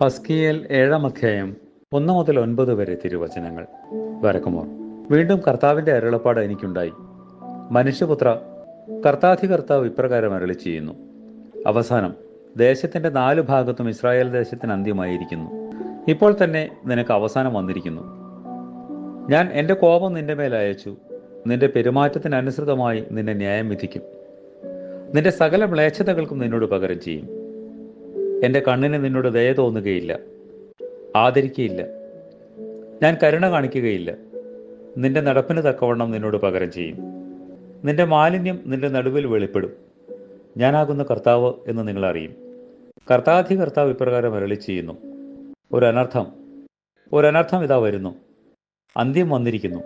ഹസ്കിയേൽ ഏഴാം അധ്യായം ഒന്ന് മുതൽ ഒൻപത് വരെ തിരുവചനങ്ങൾ. വരക്കുമോർ വീണ്ടും കർത്താവിന്റെ അരുളപ്പാട് എനിക്കുണ്ടായി. മനുഷ്യപുത്ര കർത്താധി കർത്താവ് ഇപ്രകാരം അരളി ചെയ്യുന്നു അവസാനം ദേശത്തിന്റെ നാലു ഭാഗത്തും ഇസ്രായേൽ ദേശത്തിന് അന്ത്യമായിരിക്കുന്നു. ഇപ്പോൾ തന്നെ നിനക്ക് അവസാനം വന്നിരിക്കുന്നു. ഞാൻ എന്റെ കോപം നിന്റെ മേൽ അയച്ചു. നിന്റെ പെരുമാറ്റത്തിനനുസൃതമായി നിന്നെ ന്യായം വിധിക്കും. നിന്റെ സകല മ്ലേച്ഛതകൾക്കും നിന്നോട് പകരം ചെയ്യും. എന്റെ കണ്ണിന് നിന്നോട് ദയ തോന്നുകയില്ല. ആദരിക്കുകയില്ല ഞാൻ കരുണ കാണിക്കുകയില്ല. നിന്റെ നടപ്പിന് തക്കവണ്ണം നിന്നോട് പകരം ചെയ്യും. നിന്റെ മാലിന്യം നിന്റെ നടുവിൽ വെളിപ്പെടും. ഞാനാകുന്ന കർത്താവ് എന്ന് നിങ്ങൾ അറിയും കർത്താധി കർത്താവ് ഇപ്രകാരം അരളി ചെയ്യുന്നു. ഒരനർത്ഥം. ഒരനർത്ഥം ഇതാ വരുന്നു. അന്ത്യം വന്നിരിക്കുന്നു.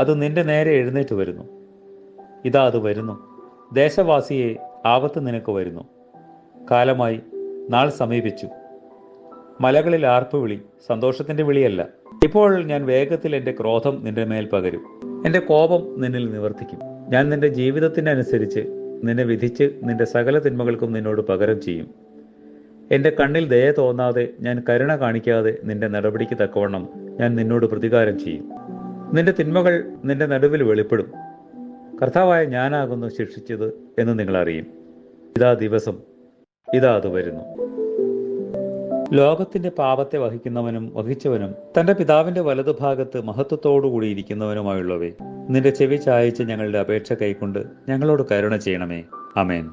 അത് നിന്റെ നേരെ എഴുന്നേറ്റ് വരുന്നു. ഇതാ അത് വരുന്നു. ദേശവാസിയെ ആപത്ത് നിനക്ക് വരുന്നു. കാലമായി നാൾ സമീപിച്ചു. മലകളിൽ ആർപ്പുവിളി സന്തോഷത്തിന്റെ വിളിയല്ല. ഇപ്പോൾ ഞാൻ വേഗത്തിൽ എന്റെ ക്രോധം നിന്റെ മേൽ പകരും. എന്റെ കോപം നിന്നിൽ നിവർത്തിക്കും. ഞാൻ നിന്റെ ജീവിതത്തിനനുസരിച്ച് നിന്നെ വിധിച്ച് നിന്റെ സകല തിന്മകൾക്കും നിന്നോട് പകരം ചെയ്യും. എന്റെ കണ്ണിൽ ദയ തോന്നാതെ ഞാൻ കരുണ കാണിക്കാതെ നിന്റെ നടപടിക്ക് തക്കവണ്ണം ഞാൻ നിന്നോട് പ്രതികാരം ചെയ്യും. നിന്റെ തിന്മകൾ നിന്റെ നടുവിൽ വെളിപ്പെടും. കർത്താവായ ഞാനാകുന്നു ശിക്ഷിച്ചത് എന്ന് നിങ്ങൾ അറിയും ഇതാ ദിവസം. ഇതാ അത് വരുന്നു. ലോകത്തിന്റെ പാപത്തെ വഹിക്കുന്നവനും വഹിച്ചവനും തന്റെ പിതാവിന്റെ വലതുഭാഗത്ത് മഹത്വത്തോടുകൂടി ഇരിക്കുന്നവനുമായുള്ളവേ നിന്റെ ചെവി ചായച്ച് ഞങ്ങളുടെ അപേക്ഷ കൈക്കൊണ്ട് ഞങ്ങളോട് കരുണ ചെയ്യണമേ. അമേൻ